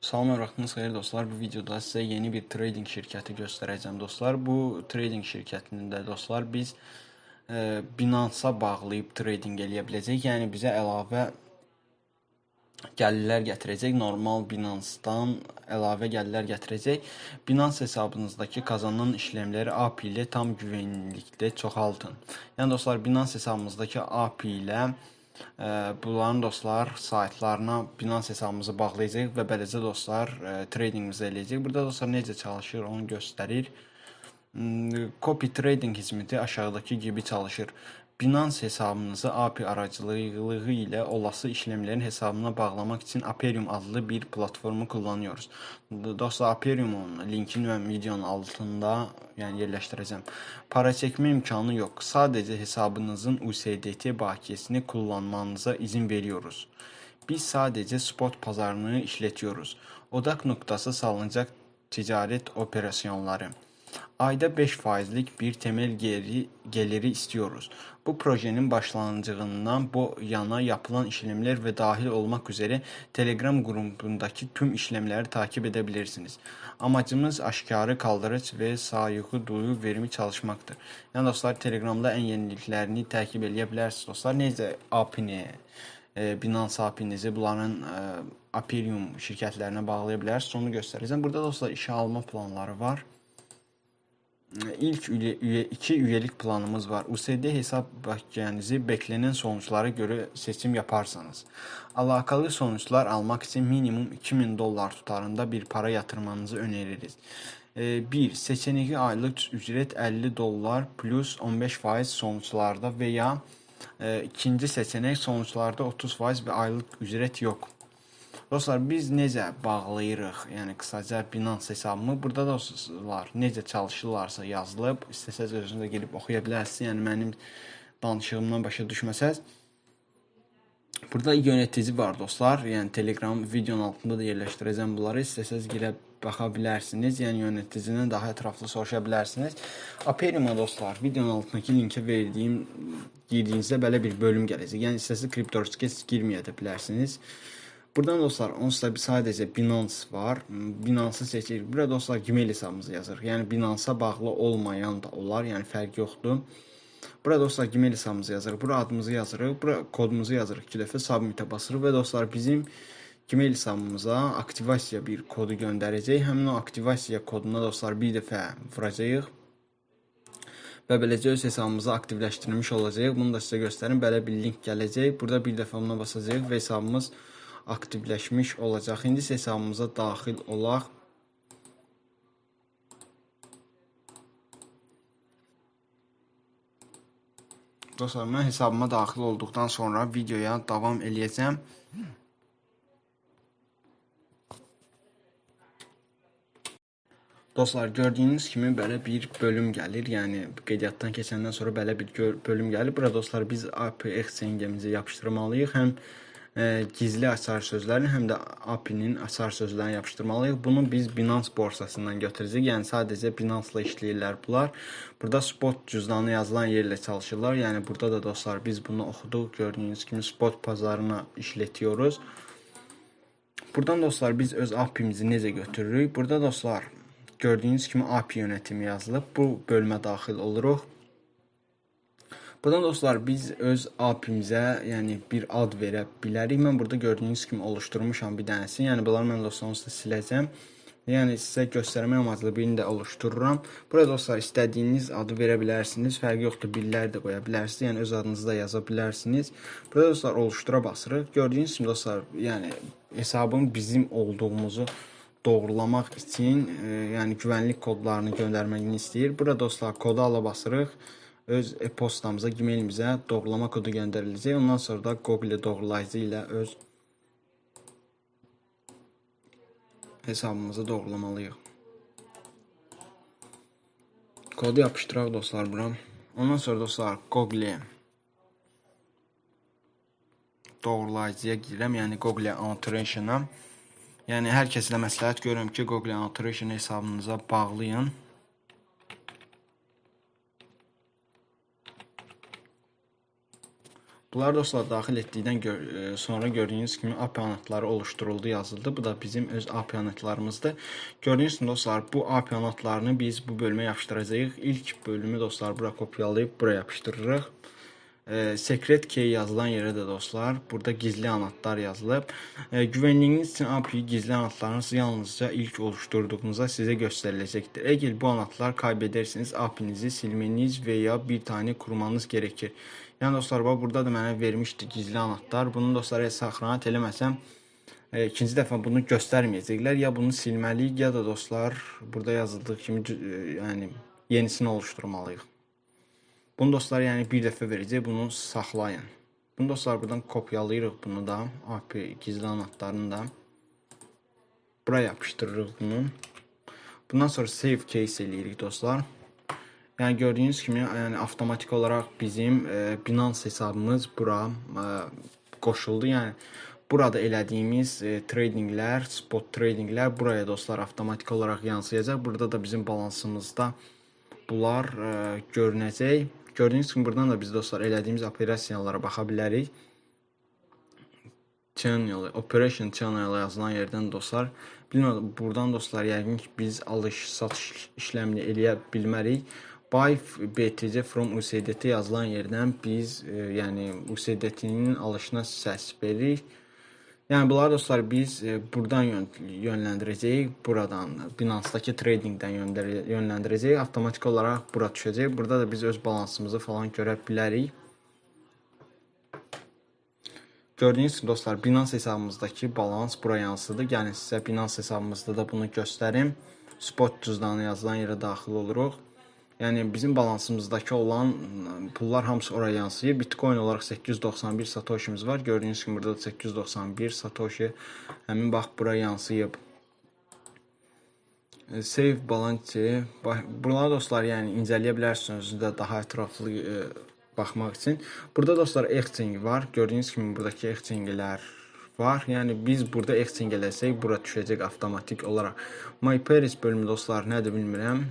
Salam vaxtınız xeyir dostlar. Bu videoda sizə yeni bir trading şirkəti göstərəcəm dostlar. Bu trading şirkətində dostlar biz e, Binance-a bağlayıb trading eləyə biləcəyik. Yəni bizə əlavə gəlirlər gətirəcək. Normal Binance-dan əlavə gəlirlər gətirəcək. Binance hesabınızdakı qazanan işləmləri API ilə tam güvənlikdə çoxaltın. Yəni dostlar Binance hesabımızdakı API ilə bunların dostlar saytlarına Binance hesabımızı bağlayacağıq və beləcə dostlar tradingimizi eləyəcəyik. Burada dostlar necə çalışır onu göstərir. Copy trading hizmeti aşağıdakı gibi çalışır. Binance hesabınızı API aracılığı ilə olası işlemlerin hesabına bağlamak için Aperium adlı bir platformu kullanıyoruz. Dostlar Aperium'un linkini ben videonun altında yani yerleştireceğim. Para çekme imkanı yok. Sadece hesabınızın USDT bakiyesini kullanmanıza izin veriyoruz. Biz sadece spot pazarını işletiyoruz. Odak noktası salınacak ticaret operasyonları. Ayda 5 faizlik bir temel geri, geliri istiyoruz. Bu projenin başlanğıcından bu yana yapılan işlemler ve dahil olmak üzere Telegram grubundaki tüm işlemleri takip edebilirsiniz. Amacımız aşkarı kaldırıç ve saygı duyu verimi çalışmaktır. Yani dostlar Telegramda en yeniliklerini takip edebilirsiniz dostlar. Neyse API-ni, e, Binance API-nizi bunların e, Aperium şirkətlərinə bağlaya bilərsiniz. Onu göstərəcəm. Burada dostlar işe alma planları var. İlk üye, üye, iki üyelik planımız var. USD hesap bakiyenizi beklenen sonuçlara göre seçim yaparsanız. Alakalı sonuçlar almak için minimum 2000 dolar tutarında bir para yatırmanızı öneririz. 1. Seçeneği aylık ücret 50 dolar plus 15 faiz sonuçlarda veya e, ikinci seçenek sonuçlarda 30 faiz ve aylık ücret yok. Dostlar biz necə bağlayırıq, yəni qısaca Binance hesabımı. Burada dostlar necə çalışırlarsa yazılıb. İstəsəz özünüz də gedib oxuya bilərsiniz. Yəni mənim danışığımdan başa düşməsəz. Burada yönetici var dostlar. Yəni Telegram videonun altında da yerləşdirəcəm bunları. İstəsəz girib baxa bilərsiniz. Yəni yöneticinin daha ətraflı soruşa bilərsiniz. Aperium'a dostlar videonun altındakı linkə verdiyim girdiyinizdə belə bir bölüm gələcək. Yəni istəsəz CryptoRisk'e girməyə də bilərsiniz. Buradan dostlar onsuz da sadece Binance var. Binance-ı seçirik. Burada dostlar Gmail hesabımızı yazırıq. Yəni Binance-a bağlı olmayan da olar. Yəni fərq yoxdur. Burada dostlar Gmail hesabımızı yazırıq. Bura adımızı yazırıq. Bura kodumuzu yazırıq. 2 dəfə submit-ə basırıq və dostlar bizim Gmail hesabımıza aktivasiya bir kodu göndərəcək. Həmin o aktivasiya koduna dostlar bir dəfə vuracağıq və beləcə öz hesabımızı aktivləşdirmiş olacağıq. Bunu da sizə göstərim. Belə bir link gələcək. Burada bir dəfə ona basacağıq və hesabımız aktivləşmiş olacaq. İndi hesabımıza daxil olaq. Dostlar, mən hesabıma daxil olduqdan sonra videoya davam eləyəcəm. Dostlar, gördüyünüz kimi belə bir bölüm gəlir. Yəni qeydiyyatdan keçəndən sonra belə bir bölüm gəlir. Burada dostlar biz API exchange-imizi yapışdırmalıyıq. Həm gizli açar sözlərini həm də API-nin açar sözlərini yapışdırmalıyıq. Bunu biz Binance borsasından götürəcəyik. Yəni sadəcə Binance-la işləyirlər bunlar. Burada spot cüzdanı yazılan yerlə çalışırlar. Yəni burada da dostlar biz bunu oxuduq. Gördüyünüz kimi spot pazarına işletiyoruz. Buradan dostlar biz öz API-mizi necə götürürük? Burada dostlar gördüyünüz kimi API yönetimi yazılıb. Bu bölmə daxil oluruq. Buradan dostlar biz öz API-mizə, yəni bir ad verə bilərik. Mən burada gördüyünüz kimi oluşturmuşam bir dənəsini. Yəni bunları mən dostlar onsuz da siləcəm. Yəni sizə göstərmək amaclı birini də oluştururam. Burada dostlar istədiyiniz adı verə bilərsiniz. Fərqi yoxdur, billər də qoya bilərsiniz. Yəni öz adınızı da yaza bilərsiniz. Burada dostlar oluştura basırıq. Gördüyünüz kimi dostlar, yəni hesabın bizim olduğumuzu doğrulamaq üçün, e, yəni güvənlik kodlarını göndərməyini istəyir. Burada dostlar kodu ala basırıq öz e-postamıza, gmailimizə doğrulama kodu göndəriləcək. Ondan sonra da Google doğrulayıcı ilə öz hesabımızı doğrulamalıyıq. Kodu yapışdıraq dostlar bura. Ondan sonra dostlar Google doğrulayıcıya girirəm, yəni Google Annotation-a. Yəni hər kəslə məsləhət görürəm ki, Google Annotation hesabınıza bağlayın. Bunlar dostlar daxil etdikdən gör, e, sonra gördüyünüz kimi API anahtarları oluşturuldu yazıldı. Bu da bizim öz API anahtarlarımızdır. Gördüyünüz kimi dostlar bu API anahtarlarını biz bu bölümə yapışdıracağıq. İlk bölümü dostlar bura kopyalayıb bura yapışdırırıq. E, secret key yazılan yerə də dostlar burada gizli anahtar yazılıb. E, güvənliyiniz üçün API gizli anahtarınız yalnızca ilk oluşturduğunuzda sizə göstəriləcəkdir. Əgər bu anahtarlar kaybedersiniz, API-nizi silmeniz və ya bir tane kurmanız gerekir. Yəni dostlar, bax burada da mənə vermişdi gizli anahtar. Bunu dostlar hesabxanat eləməsəm e, ikinci dəfə bunu göstərməyəcəklər. Ya bunu silməliyik, ya da dostlar burada yazıldığı kimi e, yəni yenisini oluşturmalıyıq. Bunu dostlar yəni bir dəfə verəcək, bunu saxlayın. Bunu dostlar buradan kopyalayırıq bunu da, API gizli anahtarını da. Buraya yapışdırırıq bunu. Bundan sonra save case eləyirik dostlar. Yəni gördüyünüz kimi, yəni avtomatik olaraq bizim e, Binance hesabımız bura e, qoşuldu. Yəni burada elədiyimiz e, tradinglər, spot tradinglər buraya dostlar avtomatik olaraq yansıyacaq. Burada da bizim balansımızda bunlar e, görünəcək. Gördüyünüz kimi buradan da biz dostlar elədiyimiz operasiyalara baxa bilərik. Channel, operation channel yazılan yerdən dostlar, bilmirəm buradan dostlar yəqin ki biz alış satış işləmini eləyə bilmərik. Buy BTC from USDT yazılan yerdən biz e, yəni USDT-nin alışına səs veririk. Yəni bunları dostlar biz e, buradan yön yönləndirəcəyik. Buradan Binance-dakı tradingdən yönləndirəcəyik. Avtomatik olaraq bura düşəcək. Burada da biz öz balansımızı falan görə bilərik. Gördüyünüz kimi dostlar, Binance hesabımızdakı balans bura yansıdı. Yəni sizə Binance hesabımızda da bunu göstərim. Spot cüzdanı yazılan yerə daxil oluruq. Yəni bizim balansımızdakı olan pullar hamısı oraya yansıyır. Bitcoin olaraq 891 satoshimiz var. Gördüyünüz kimi burada 891 satoshi həmin bax bura yansıyıb. E, save balance. Bunları dostlar, yəni incələyə bilərsiniz özünüzdə daha ətraflı e, baxmaq üçün. Burada dostlar exchange var. Gördüyünüz kimi buradakı exchange'lər var. Yəni biz burada exchange eləsək, bura düşəcək avtomatik olaraq. MyParis bölümü dostlar nədir bilmirəm.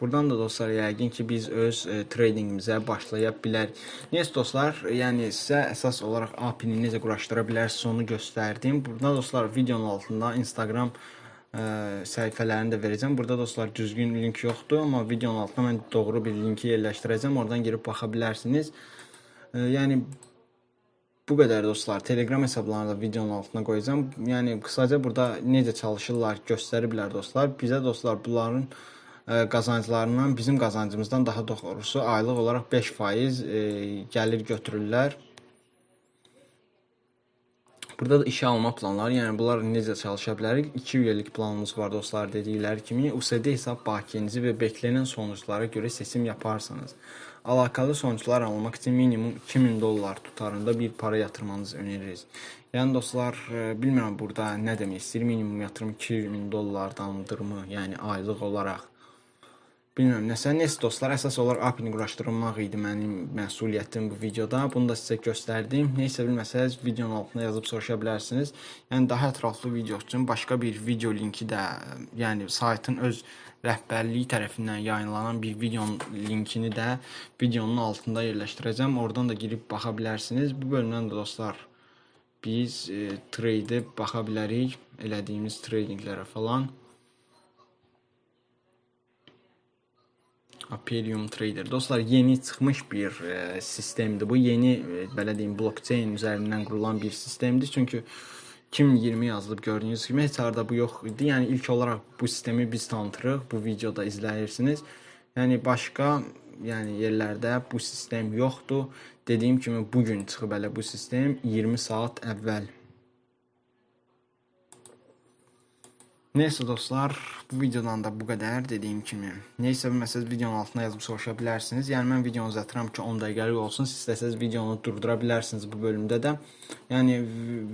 Buradan da dostlar yəqin ki biz öz e, tradingimizə başlaya bilərik. Neyse dostlar, yəni sizə əsas olaraq API-ni necə quraşdıra bilərsiniz onu göstərdim. Burada dostlar videonun altında Instagram ə, e, səhifələrini də verəcəm. Burada dostlar düzgün link yoxdur, amma videonun altına mən doğru bir linki yerləşdirəcəm. Oradan girib baxa bilərsiniz. Ə, e, yəni bu qədər dostlar. Telegram hesablarını da videonun altına qoyacağam. Yəni qısaca burada necə çalışırlar göstəriblər dostlar. Bizə dostlar bunların qazanclarından bizim qazancımızdan daha doğrusu aylıq olaraq 5% e, gəlir götürürlər. Burada da işə alma planları, yəni bunlar necə çalışa bilərik? 2 illik planımız var dostlar dedikləri kimi. USD hesab bakiyenizi və beklenen sonuçlara görə seçim yaparsanız, alakalı sonuçlar almaq üçün minimum 2000 dollar tutarında bir para yatırmanızı öneririz. Yəni dostlar, e, bilmirəm burada nə demək istəyir? Minimum yatırım 2000 dollardandırmı? Yəni aylıq olaraq Bilmirəm nəsə. Neyse dostlar, əsas olaraq API-ni quraşdırmaq idi mənim məsuliyyətim bu videoda. Bunu da sizə göstərdim. Neysə bilməsəz videonun altına yazıb soruşa bilərsiniz. Yəni daha ətraflı video üçün başqa bir video linki də, yəni saytın öz rəhbərliyi tərəfindən yayınlanan bir videonun linkini də videonun altında yerləşdirəcəm. Oradan da girib baxa bilərsiniz. Bu bölümdən də dostlar biz e, trade baxa bilərik, elədiyimiz tradinglərə falan. Apelium Trader. Dostlar, yeni çıxmış bir e, sistemdir. Bu yeni e, belə deyim, blockchain üzərindən qurulan bir sistemdir. Çünki 2020 yazılıb gördüyünüz kimi heç harda bu yox idi. Yəni ilk olaraq bu sistemi biz tanıtırıq. Bu videoda izləyirsiniz. Yəni başqa yəni yerlərdə bu sistem yoxdur. Dediyim kimi bu gün çıxıb elə bu sistem 20 saat əvvəl Neyse dostlar, bu videodan da bu qədər dediyim kimi. Neysə bilməsəz videonun altına yazıb soruşa bilərsiniz. Yəni mən videonu uzatdıram ki 10 dəqiqəlik olsun. Siz istəsəz videonu durdura bilərsiniz bu bölümdə də. Yəni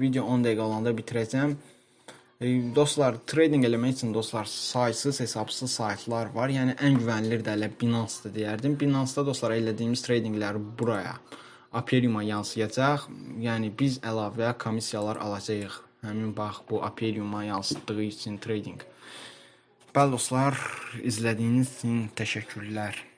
video 10 dəqiqə olanda bitirəcəm. E, dostlar, trading eləmək üçün dostlar saysız, hesabsız saytlar var. Yəni ən güvənilir də elə Binance-dır deyərdim. Binance-da dostlar elədiyimiz tradingləri buraya Aperium-a yansıyacaq. Yəni biz əlavə komissiyalar alacağıq həmin bax bu Aperium-a yansıtdığı üçün trading. Bəli dostlar, izlədiyiniz üçün təşəkkürlər.